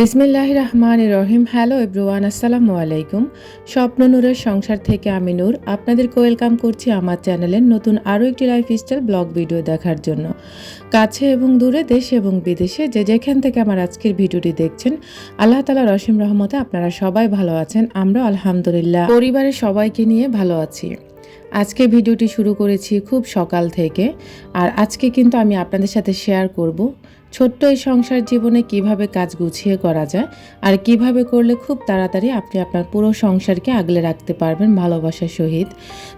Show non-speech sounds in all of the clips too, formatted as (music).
বিসমিল্লাহ রহমান রহিম। Hello everyone, আসসালামু আলাইকুম। স্বপ্ন নূরের সংসার থেকে আমি নূর। আপনাদেরকে ওয়েলকাম করছি আমার চ্যানেলের নতুন আরও একটি লাইফস্টাইল ব্লগ ভিডিও দেখার জন্য। কাছে এবং দূরে দেশে এবং বিদেশে যে যেখান থেকে আমার আজকের ভিডিওটি দেখছেন, আল্লাহ তালা রসিম রহমতে আপনারা সবাই ভালো আছেন আমরা আলহামদুলিল্লাহ। পরিবারের সবাইকে নিয়ে ভালো আছি। আজকে ভিডিওটি শুরু করেছি খুব সকাল থেকে। আর আজকে কিন্তু আমি আপনাদের সাথে শেয়ার করব ছোট্ট এই সংসার জীবনে কীভাবে কাজ গুছিয়ে করা যায় আর কীভাবে করলে খুব তাড়াতাড়ি আপনি আপনার পুরো সংসারকে আগলে রাখতে পারবেন ভালোবাসার সহিত।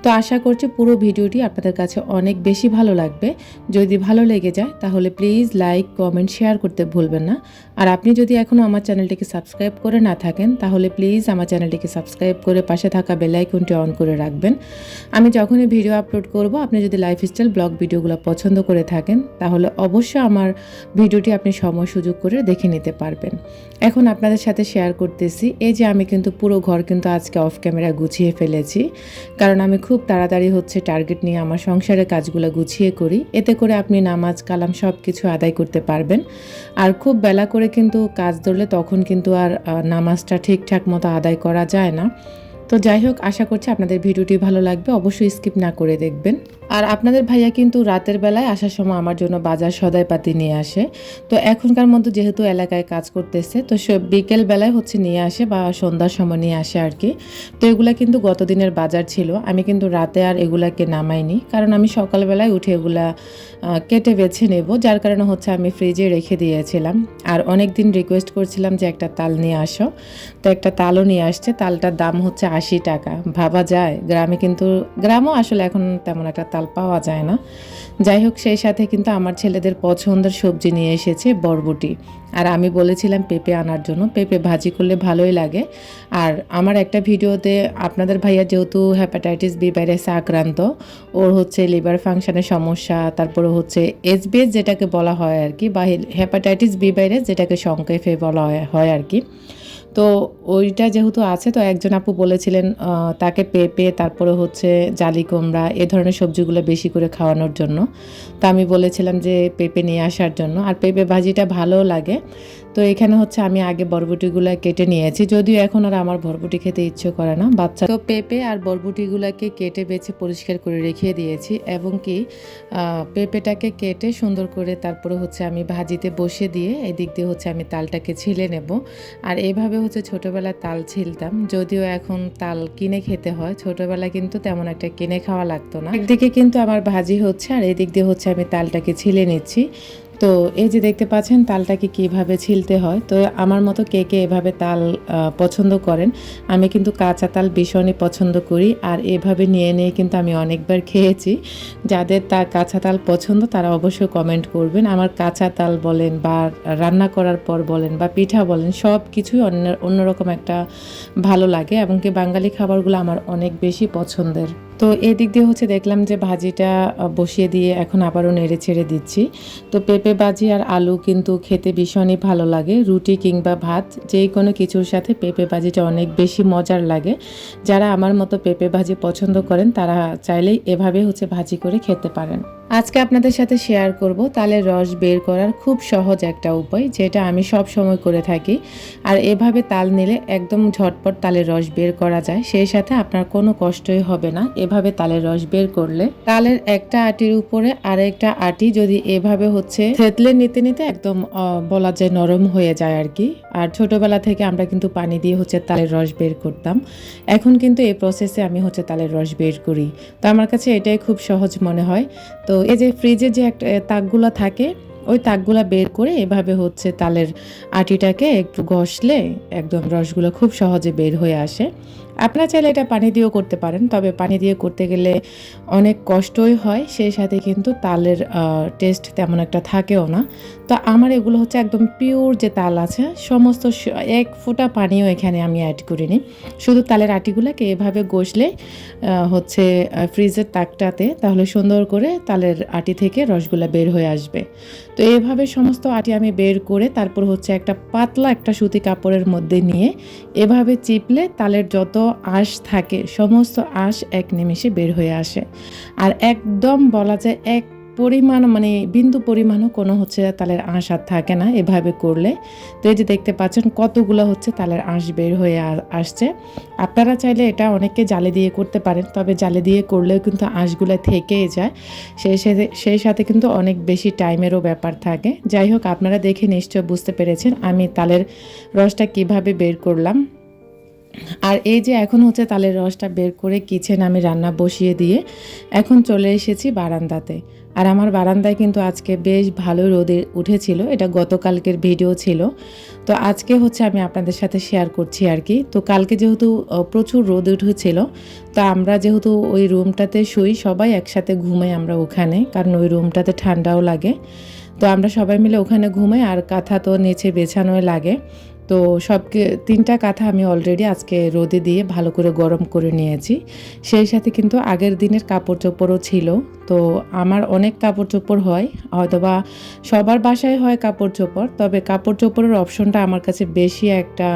তো আশা করছি পুরো ভিডিওটি আপনাদের কাছে অনেক বেশি ভালো লাগবে। যদি ভালো লেগে যায় তাহলে প্লিজ লাইক, কমেন্ট, শেয়ার করতে ভুলবেন না। আর আপনি যদি এখনও আমার চ্যানেলটিকে সাবস্ক্রাইব করে না থাকেন তাহলে প্লিজ আমার চ্যানেলটিকে সাবস্ক্রাইব করে পাশে থাকা বেলাইকনটি অন করে রাখবেন। আমি যখনই ভিডিও আপলোড করব, আপনি যদি লাইফস্টাইল ব্লগ ভিডিওগুলো পছন্দ করে থাকেন তাহলে অবশ্যই আমার ভিডিওটি আপনি সময় সুযোগ করে দেখে নিতে পারবেন। এখন আপনাদের সাথে শেয়ার করতেছি, এই যে আমি কিন্তু পুরো ঘর কিন্তু আজকে অফ ক্যামেরা গুছিয়ে ফেলেছি, কারণ আমি খুব তাড়াতাড়ি হচ্ছে টার্গেট নিয়ে আমার সংসারের কাজগুলো গুছিয়ে করি। এতে করে আপনি নামাজ, কালাম সব কিছু আদায় করতে পারবেন। আর খুব বেলা করে কিন্তু কাজ ধরলে তখন কিন্তু আর নামাজটা ঠিকঠাক মতো আদায় করা যায় না। তো যাই হোক, আশা করছি আপনাদের ভিডিওটি ভালো লাগবে। অবশ্যই স্কিপ না করে দেখবেন। আর আপনাদের ভাইয়া কিন্তু রাতের বেলায় আসার সময় আমার জন্য বাজার সদাই পাতি নিয়ে আসে। তো এখনকার মধ্যে যেহেতু এলাকায় কাজ করতেছে, তো বিকেল বেলায় হচ্ছে নিয়ে আসে বা সন্ধ্যার সময় নিয়ে আসে আর কি তো এগুলা কিন্তু গত দিনের বাজার ছিল। আমি কিন্তু রাতে আর এগুলাকে নামাইনি। কারণ আমি সকালবেলায় উঠে এগুলা কেটে বেছে নেব। যার কারণে হচ্ছে আমি ফ্রিজে রেখে দিয়েছিলাম। আর অনেক দিন রিকোয়েস্ট করছিলাম যে একটা তাল নিয়ে আসো। তো একটা তালও নিয়ে আসছে। তালটার দাম হচ্ছে আশি টাকা। ভাবা যায়, গ্রামে কিন্তু, গ্রামও আসলে এখন তেমন একটা তাল পাওয়া যায় না। যাই হোক, সেই সাথে কিন্তু আমার ছেলেদের পছন্দের সবজি নিয়ে এসেছে বরবটি। আর আমি বলেছিলাম পেঁপে আনার জন্য। পেঁপে ভাজি করলে ভালোই লাগে। আর আমার একটা ভিডিওতে, আপনাদের ভাইয়া যেহেতু হ্যাপাটাইটিস বি ভাইরাসে আক্রান্ত, ওর হচ্ছে লিভার ফাংশনের সমস্যা, তারপরে হচ্ছে এসবিএস যেটাকে বলা হয় আর কি, বা হ্যাপাটাইটিস বি ভাইরাস যেটাকে সংক্ষেপে বলা হয়- হয় আর কি তো ওইটা যেহেতু আছে, তো একজন আপু বলেছিলেন তাকে পেঁপে তারপরে হচ্ছে জালি কুমড়া, এ ধরনের সবজিগুলো বেশি করে খাওয়ানোর জন্য। তা আমি বলেছিলাম যে পেঁপে নিয়ে আসার জন্য। আর পেঁপে ভাজিটা ভালো লাগে। তো এখানে হচ্ছে আমি আগে বরবটিগুলো কেটে নিয়েছি। যদিও এখন আর আমার বরবটি খেতে ইচ্ছে করে না, বাচ্চা তো পেঁপে আর বরবটিগুলোকে কেটে বেছে পরিষ্কার করে রেখে দিয়েছি এবং কি পেঁপেটাকে কেটে সুন্দর করে তারপরে হচ্ছে আমি ভাজিতে বসে দিয়ে এদিক দিয়ে হচ্ছে আমি তালটাকে ছিলে নেব। আর এভাবে হচ্ছে ছোটোবেলায় তাল ছিলতাম, যদিও এখন তাল কিনে খেতে হয়, ছোটোবেলায় কিন্তু তেমন একটা কিনে খাওয়া লাগতো না। একদিকে কিন্তু আমার ভাজি হচ্ছে আর এদিক দিয়ে হচ্ছে আমি তালটাকে ছিলে নিচ্ছি। তো এই যে দেখতে পাচ্ছেন তালটাকে কীভাবে ছিলতে হয়, তো আমার মতো কে কে এভাবে তাল পছন্দ করেন, আমি কিন্তু কাঁচা তাল ভীষণই পছন্দ করি, আর এভাবে নিয়ে নিয়ে কিন্তু আমি অনেকবার খেয়েছি। যাদের তার কাঁচা তাল পছন্দ তারা অবশ্যই কমেন্ট করবেন। আমার কাঁচা তাল বলেন বা রান্না করার পর বলেন বা পিঠা বলেন সব কিছুই অন্য, অন্যরকম একটা ভালো লাগে। এবং কি বাঙালি খাবারগুলো আমার অনেক বেশি পছন্দের। তো এদিক দিক দিয়ে হচ্ছে দেখলাম যে ভাজিটা বসিয়ে দিয়ে এখন আবারও নেড়ে ছেড়ে দিচ্ছি। তো পেঁপে ভাজি আর আলু কিন্তু খেতে ভীষণই ভালো লাগে, রুটি কিংবা ভাত যে কোনো কিছুর সাথে পেঁপে ভাজিটা অনেক বেশি মজার লাগে। যারা আমার মতো পেঁপে ভাজি পছন্দ করেন, তারা চাইলেই এভাবে হচ্ছে ভাজি করে খেতে পারেন। আজকে আপনাদের সাথে শেয়ার করব তালের রস বের করার খুব সহজ একটা উপায়, যেটা আমি সব সময় করে থাকি। আর এভাবে তাল নিলে একদম ঝটপট তালের রস বের করা যায়। সেই সাথে আপনার কোনো কষ্টই হবে না। এভাবে তালের রস বের করলে তালের একটা আটির উপরে আর একটা আটি যদি এভাবে হচ্ছে, থেতলে নিতে নিতে একদম বলা যায় নরম হয়ে যায় আর কি। আর ছোটোবেলা থেকে আমরা কিন্তু পানি দিয়ে হচ্ছে তালের রস বের করতাম। এখন কিন্তু এই প্রসেসে আমি হচ্ছে তালের রস বের করি। তো আমার কাছে এটাই খুব সহজ মনে হয়। তো এই যে ফ্রিজে যে একটা তাকগুলো থাকে, ওই তাকগুলা বের করে এভাবে হচ্ছে তালের আটিটাকে একটু ঘষলে একদম রসগুলো খুব সহজে বের হয়ে আসে। আপনারা চাইলে এটা পানি দিয়েও করতে পারেন, তবে পানি দিয়ে করতে গেলে অনেক কষ্টই হয়, সেই সাথে কিন্তু তালের টেস্ট তেমন একটা থাকেও না। তো আমার এগুলো হচ্ছে একদম পিওর যে তাল আছে, সমস্ত এক ফোঁটা পানিও এখানে আমি অ্যাড করিনি। শুধু তালের আটিগুলোকে এভাবে গসলে হচ্ছে ফ্রিজের তাকটাতে, তাহলে সুন্দর করে তালের আটি থেকে রসগুলা বের হয়ে আসবে। তো এভাবে সমস্ত আটি আমি বের করে, তারপর হচ্ছে একটা পাতলা একটা সুতি কাপড়ের মধ্যে নিয়ে, এভাবে চিপলে তালের যত আঁশ থাকে, সমস্ত আঁশ এক নিমেষে বের হয়ে আসে। আর একদম বলা যায় এক পরিমাণ মানে বিন্দু পরিমাণও কোনো হচ্ছে তালের আঁশ আর থাকে না এভাবে করলে। তো এই যে দেখতে পাচ্ছেন কতগুলো হচ্ছে তালের আঁশ বের হয়ে আসছে। আপনারা চাইলে এটা অনেকে জালে দিয়ে করতে পারেন, তবে জালে দিয়ে করলেও কিন্তু আঁশগুলো থেকেই যায়। সেই সাথে সেই সাথে কিন্তু অনেক বেশি টাইমেরও ব্যাপার থাকে। যাই হোক, আপনারা দেখে নিশ্চয় বুঝতে পেরেছেন আমি তালের রসটা কীভাবে বের করলাম। আর এই যে এখন হচ্ছে তালের রসটা বের করে কিচেন আমি রান্না বসিয়ে দিয়ে এখন চলে এসেছি বারান্দাতে। আর আমার বারান্দায় কিন্তু আজকে বেশ ভালো রোদে উঠেছিল, এটা গতকালকের ভিডিও ছিল। তো আজকে হচ্ছে আমি আপনাদের সাথে শেয়ার করছি আর কি। তো কালকে যেহেতু প্রচুর রোদ উঠেছিল, তো আমরা যেহেতু ওই রুমটাতে শুই, সবাই একসাথে ঘুমাই আমরা ওখানে, কারণ ওই রুমটাতে ঠান্ডাও লাগে। তো আমরা সবাই মিলে ওখানে ঘুমাই, আর কাঁথা তো নিচে বেছানোয় লাগে। তো সব তিনটা কাঁথা আমি অলরেডি আজকে রোদে দিয়ে ভালো করে গরম করে নিয়েছি। সেই সাথে কিন্তু আগের দিনের কাপড় চোপড়ও ছিল। তো আমার অনেক কাপড় চোপড় হয়, হয়তোবা সবার বাসায় হয় কাপড় চোপড়, তবে কাপড় চোপড়ের অপশনটা আমার কাছে বেশি একটা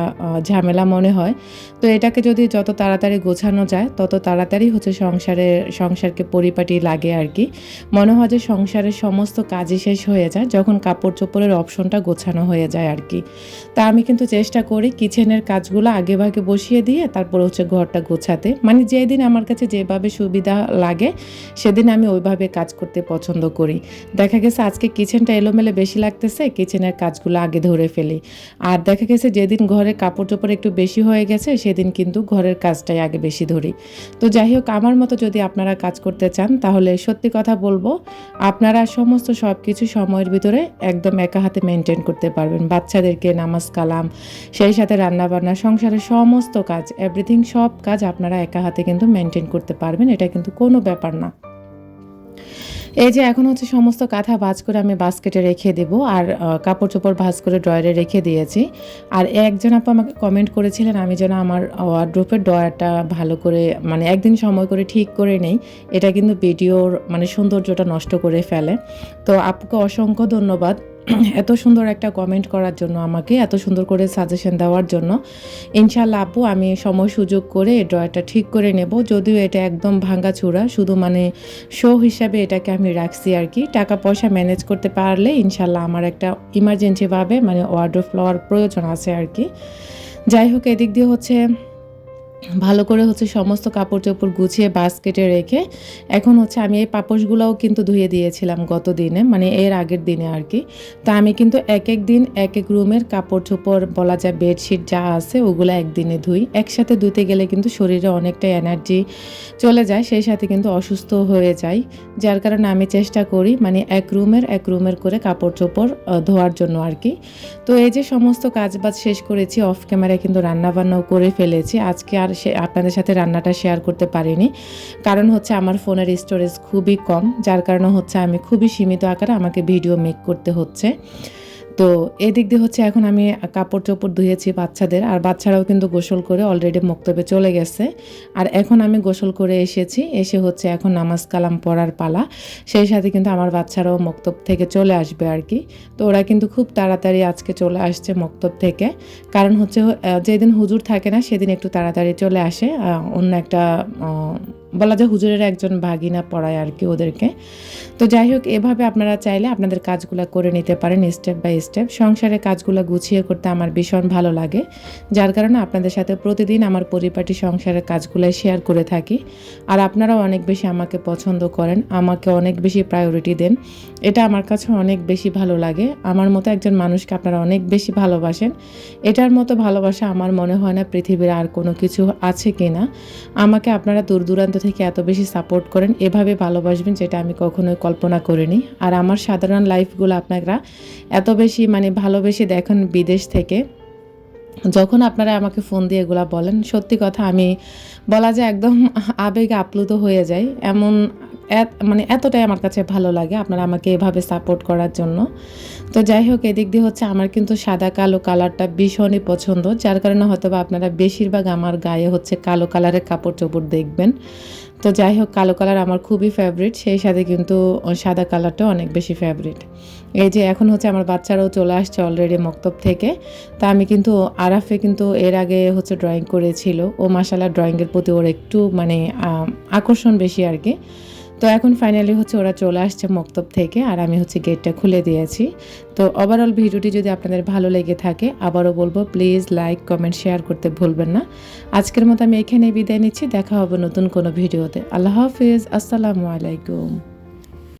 ঝামেলা মনে হয়। তো এটাকে যদি যত তাড়াতাড়ি গোছানো যায়, তত তাড়াতাড়ি হচ্ছে সংসারে, সংসারকে পরিপাটি লাগে আর কি। মনে হয় যে সংসারের সমস্ত কাজই শেষ হয়ে যায়, যখন কাপড় চোপড়ের অপশনটা গোছানো হয়ে যায় আর কি। তা আমি কিন্তু চেষ্টা করি কিচেনের কাজগুলো আগে ভাগে বসিয়ে দিয়ে তারপর হচ্ছে ঘরটা গোছাতে। মানে যেদিন আমার কাছে যেভাবে সুবিধা লাগে, সেদিন আমি ওইভাবে কাজ করতে পছন্দ করি। দেখা গেছে আজকে কিচেনটা এলোমেলে বেশি লাগতেছে কিচেনের কাজগুলো আগে ধরে ফেলি। আর দেখা গেছে যেদিন ঘরে কাপড় চোপড় একটু বেশি হয়ে গেছে, সেদিন কিন্তু ঘরের কাজটাই আগে বেশি ধরি। তো যাই হোক, আমার মতো যদি আপনারা কাজ করতে চান, তাহলে সত্যি কথা বলব, আপনারা সমস্ত সব কিছু সময়ের ভিতরে একদম একা হাতে মেনটেন করতে পারবেন। বাচ্চাদেরকে নামাজ কালাম সেই সাথে রান্নাবান্না, সংসারের সমস্ত কাজ এভরিথিং সব কাজ আপনারা একা হাতে কিন্তু মেনটেন করতে পারবেন, এটা কিন্তু কোনো ব্যাপার না। এই যে এখন হচ্ছে সমস্ত কাঁথা ভাজ করে আমি বাস্কেটে রেখে দেব, আর কাপড় চোপড় ভাজ করে ড্রয়ারে রেখে দিয়েছি। আর একজন আপা আমাকে কমেন্ট করেছিলেন, আমি যেন আমার ওয়ার্ড্রোপের ড্রয়ারটা ভালো করে মানে একদিন সময় করে ঠিক করে নেই, এটা কিন্তু ভিডিওর মানে সৌন্দর্যটা নষ্ট করে ফেলে। তো আপুকে অসংখ্য ধন্যবাদ। (clears throat) এত সুন্দর একটা কমেন্ট করার জন্য আমাকে, এত সুন্দর করে সাজেশন দেওয়ার জন্য। ইনশাল্লাহ আপু, আমি সময় সুযোগ করে এই ড্রয়ারটা ঠিক করে নেব। যদিও এটা একদম ভাঙা চূড়া, শুধু মানে শো হিসাবে এটাকে আমি রাখছি আর কি। টাকা পয়সা ম্যানেজ করতে পারলে ইনশাল্লাহ আমার একটা ইমার্জেন্সিভাবে মানে ওয়ার্ডর ফ্লাওয়ার প্রয়োজন আছে আর কি। যাই হোক, এদিক দিয়ে হচ্ছে ভালো করে হচ্ছে সমস্ত কাপড় চোপড় গুছিয়ে বাস্কেটে রেখে এখন হচ্ছে আমি এই পাপোশগুলোও কিন্তু ধুয়ে দিয়েছিলাম গত দিনে মানে এর আগের দিনে আর কি তা আমি কিন্তু এক এক দিন এক এক রুমের কাপড় চোপড় বলা যায় বেডশিট যা আছে ওগুলো একদিনে ধুই। একসাথে ধুতে গেলে কিন্তু শরীরে অনেকটা এনার্জি চলে যায়, সেই সাথে কিন্তু অসুস্থ হয়ে যায় যার কারণে আমি চেষ্টা করি মানে এক রুমের এক রুমের করে কাপড় চোপড় ধোয়ার জন্য আর কি তো এই যে সমস্ত কাজ বাজ শেষ করেছি অফ ক্যামেরায় কিন্তু রান্না বান্নাও করে ফেলেছি। আজকে আর সে আপনাদের সাথে রান্নাটা শেয়ার করতে পারিনি। কারণ হচ্ছে আমার ফোনের স্টোরেজ খুবই কম, যার কারণে হচ্ছে আমি খুবই সীমিত আকারে আমাকে ভিডিও মেক করতে হচ্ছে। তো এদিক দিয়ে হচ্ছে এখন আমি কাপড় চোপড় ধুয়েছি বাচ্চাদের, আর বাচ্চারাও কিন্তু গোসল করে অলরেডি মক্তবে চলে গেছে। আর এখন আমি গোসল করে এসেছি, এসে হচ্ছে এখন নামাজ কালাম পড়ার পালা। সেই সাথে কিন্তু আমার বাচ্চারাও মক্তব থেকে চলে আসবে আর কি। তো ওরা কিন্তু খুব তাড়াতাড়ি আজকে চলে আসছে মক্তব থেকে। কারণ হচ্ছে যেদিন হুজুর থাকে না, সেদিন একটু তাড়াতাড়ি চলে আসে। অন্য একটা বলা যায় হুজুরের একজন ভাগিনা পড়ায় আর কি ওদেরকে। তো যাই হোক, এভাবে আপনারা চাইলে আপনাদের কাজগুলো করে নিতে পারেন স্টেপ বাই স্টেপ। সংসারের কাজগুলো গুছিয়ে করতে আমার ভীষণ ভালো লাগে। যার কারণে আপনাদের সাথে প্রতিদিন আমার পরিপাটি সংসারের কাজগুলো শেয়ার করে থাকি। আর আপনারাও অনেক বেশি আমাকে পছন্দ করেন, আমাকে অনেক বেশি প্রায়োরিটি দেন। এটা আমার কাছে অনেক বেশি ভালো লাগে। আমার মতো একজন মানুষকে আপনারা অনেক বেশি ভালোবাসেন। এটার মতো ভালোবাসা আমার মনে হয় না পৃথিবীর আর কোনো কিছু আছে কি না আমাকে আপনারা দূর দূরান্ত থেকে এত বেশি সাপোর্ট করেন, এভাবে ভালোবাসবেন যেটা আমি কখনোই কল্পনা করিনি। আর আমার সাধারণ লাইফগুলো আপনারা এত বেশি মানে ভালোবেসে দেখেন বিদেশ থেকে। যখন আপনারা আমাকে ফোন দিয়ে এগুলা বলেন, সত্যি কথা আমি বলা যায় একদম আবেগে আপ্লুত হয়ে যায় এমন মানে এতটাই আমার কাছে ভালো লাগে আপনারা আমাকে এভাবে সাপোর্ট করার জন্য। তো যাই হোক, এদিক দিয়ে হচ্ছে আমার কিন্তু সাদা কালো কালারটা ভীষণই পছন্দ, যার কারণে হয়তো বা আপনারা বেশিরভাগ আমার গায়ে হচ্ছে কালো কালারের কাপড় চোপড় দেখবেন। তো যাই হোক, কালো কালার আমার খুবই ফেভারিট সেই সাথে কিন্তু সাদা কালারটা অনেক বেশি ফেভারিট এই যে এখন হচ্ছে আমার বাচ্চারাও চলে আসছে অলরেডি মক্তব থেকে, তা আমি কিন্তু আরাফে কিন্তু এর আগে হচ্ছে ড্রয়িং করেছিল। ও মাসালা ড্রয়িংয়ের প্রতি ওর একটু মানে আকর্ষণ বেশি আর কি। তো এখন ফাইনালি হচ্ছে ওরা চলে আসছে মক্তব থেকে আর আমি হচ্ছে গেটটা খুলে দিয়েছি। তো ওভারঅল ভিডিওটি যদি আপনাদের ভালো লেগে থাকে, আবারও বলব প্লিজ লাইক কমেন্ট শেয়ার করতে ভুলবেন না। আজকের মতো আমি এখানে বিদায় নিচ্ছি, দেখা হবে নতুন কোনো ভিডিওতে। আল্লাহ হাফিজ, আসসালামু আলাইকুম।